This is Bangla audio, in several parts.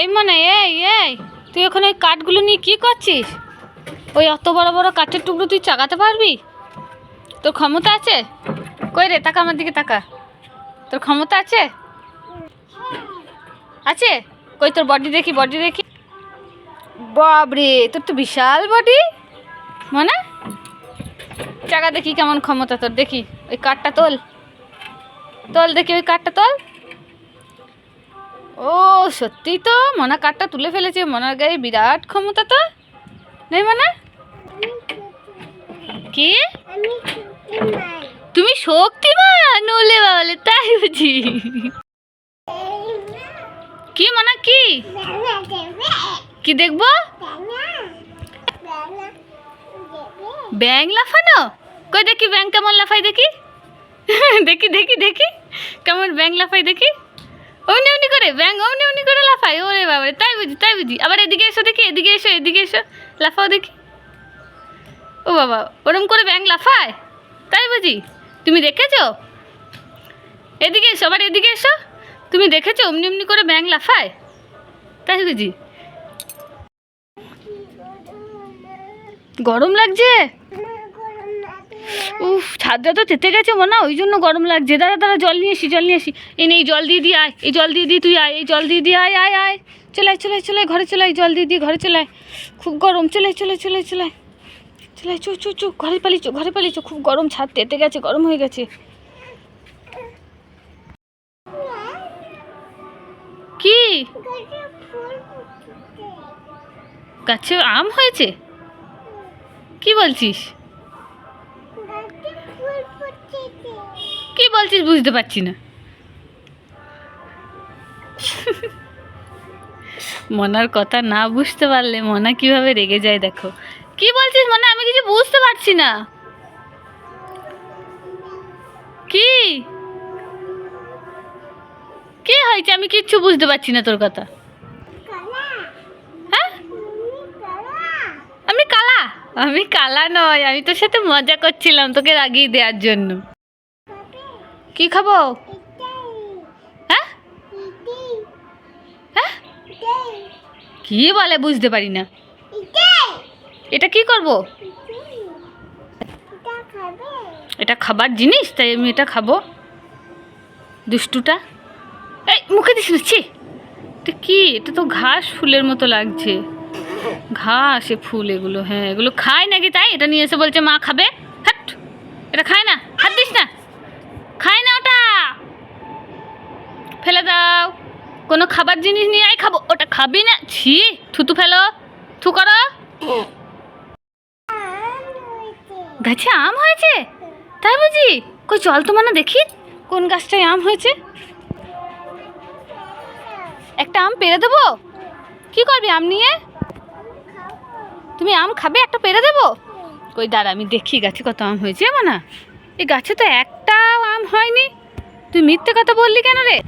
এই মানে এই এই, তুই ওখানে ওই কাঠগুলো নিয়ে কি করছিস? ওই অত বড় বড় কাঠের টুকরো তুই চাগাতে পারবি? তোর ক্ষমতা আছে? কই রে, তাকা আমার দিকে তাকা। তোর ক্ষমতা আছে? আছে? কই তোর বডি দেখি বডি দেখি। বাবরে, তোর তো বিশাল বডি মানে? চাকা দেখি কেমন ক্ষমতা তোর, দেখি। ওই কাঠটা তোল। তোল দেখি, ওই কাঠটা তোল। ও সত্যি তো? মনা কাঠটা তুলে ফেলেছে, মনার গায়ে বিরাট ক্ষমতা তো। নেই মনা? কি? তুমি শক্তিমান ওলে বাবলে তাই বুঝি। কি মনা, কি? বেলা কি দেখব? বেলা বেলা ব্যাং লাফানো? কই দেখি ব্যাং কেমন লাফাই দেখি? দেখি দেখি দেখি। কেমন ব্যাং লাফাই দেখি? অমনি অমনি করে, ব্যাং, অমনি অমনি করে লাফাই ওরে বাবারে, তাই বুঝি তাই বুঝি। আবার এদিকে এসো দেখি, এদিকে এসো এদিকে এসো। লাফাও দেখি। ও বাবা, ওরম করে ব্যাং লাফায়? তাই বুঝি? তুমি দেখেছ? এদিকে এসো, আবার এদিকে এসো। তুমি দেখেছ অমনি অমনি করে ব্যাং লাফায়? তাই বুঝি? গরম লাগছে? উফ, ছাদটা তো তেতে গেছে মনে, ওই জন্য গরম লাগছে। দাঁড়া দাঁড়া, জল নিয়ে আসি, জল নিয়ে আসি। এই নে, এই জল দিয়ে দিয়ে আয়, এই জল দিয়ে দিয়ে তুই আয়, এই জল দিয়ে দিয়ে আয় আয় আয়। চলে চলে চলে ঘরে চলে জল দিয়ে দিয়ে ঘরে চলে। খুব গরম, চলে চলে চলে চলে চলে চো চো চো, ঘরে পালিয়েছো ঘরে পালিয়েছো খুব গরম, ছাদ তেতে গেছে, গরম হয়ে গেছে। কি? গাছে আম হয়েছে? কি বলছিস? কি বলছিস বুঝতে পারছি না। মনার কথা না বুঝতে পারলে মনা কীভাবে রেগে যায় দেখো। কি বলছিস মনা? আমি কিছু বুঝতে পারছি না। কি? কি হয়েছে? আমি কিচ্ছু বুঝতে পারছি না তোর কথা। হ্যাঁ? আমি কালা। আমি কালা নয়। আমি তোর সাথে মজা করছিলাম তোকে রাগিয়ে দেওয়ার জন্য। কি খাব? হ্যাঁ? হ্যাঁ? কি বলে বুঝতে পারি না। এটা কি করব? এটা খাবার জিনিস, তাই আমি এটা খাব। দুষ্টুটা। এই, মুখে দিস না এটা কি? এটা তো ঘাস ফুলের মতো লাগছে। ঘাস, এ ফুল এগুলো হ্যাঁ এগুলো খায় নাকি তাই? এটা নিয়ে এসে বলছে, মা খাবে? হাট, এটা খায় না? হাত দিস না। খায় না? ফেলে দাও। কোনো খাবার জিনিস নিয়ে আয়, খাব। ওটা খাবি না? ছি, থুতু ফেলো। থু করো। গাছে আম হয়েছে? তাই বুঝি? কই চল তো মানে দেখি। কোন গাছটায় আম হয়েছে? একটা আম পেরে দেবো? কি করবি আম নিয়ে? তুমি আম খাবে, একটা পেরে দেবো? কই, দাঁড়া, আমি দেখি গাছে কত আম হয়েছে না এই গাছে তো একটাও আম হয়নি। তুই মিথ্যে কথা বললি কেন রে?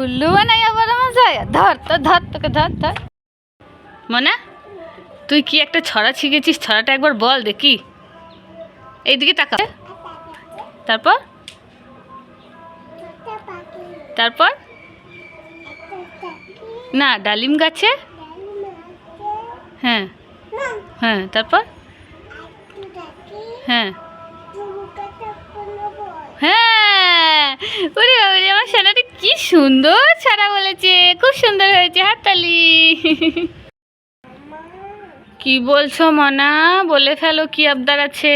উল্লু বানাই আবার মশাই ধর তো, ধর তোকে, ধর ধর। মনা, তুই কি একটা ছড়া শিখেছিস ছড়াটা একবার বল দেখি। এইদিকে তাকা। তারপর? তারপর? না, ডালিম গাছে? হ্যাঁ। হ্যাঁ তারপর? হ্যাঁ। হ্যাঁ। ওরে বাবারে, আমার সোনাটা কি সুন্দর ছাড়া বলেছে, খুব সুন্দর হয়েছে, হাততালি। কি বলছো মনা? বলে ফেলো কি আবদার আছে।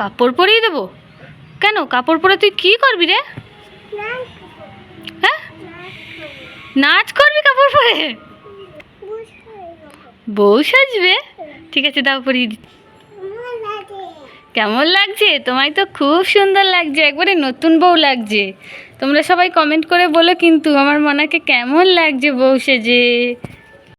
কাপড় পরিয়ে দেবো? কেন? কাপড় পরে তুই কি করবি রে? হ্যাঁ? নাচ করবি কাপড় পরে? বউ সাজবে? ঠিক আছে, দাও পরিয়ে দিচ্ছি কেমন লাগছে? তোমায় তো খুব সুন্দর লাগছে, একবারে নতুন বউ লাগছে। তোমরা সবাই কমেন্ট করে বলো কিন্তু আমার মনাকে কেমন লাগছে বউ সেজে।